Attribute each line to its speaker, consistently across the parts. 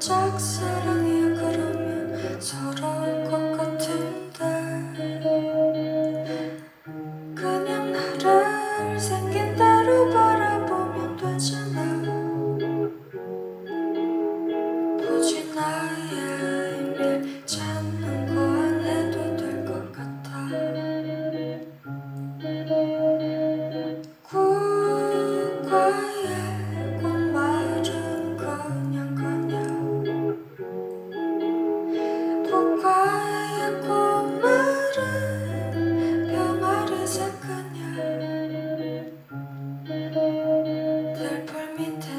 Speaker 1: Jackson. 밑에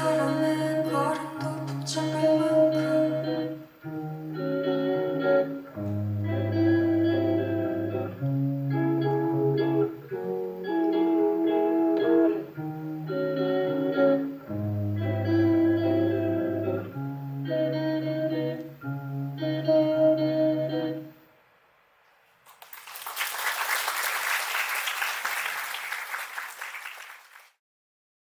Speaker 1: solo me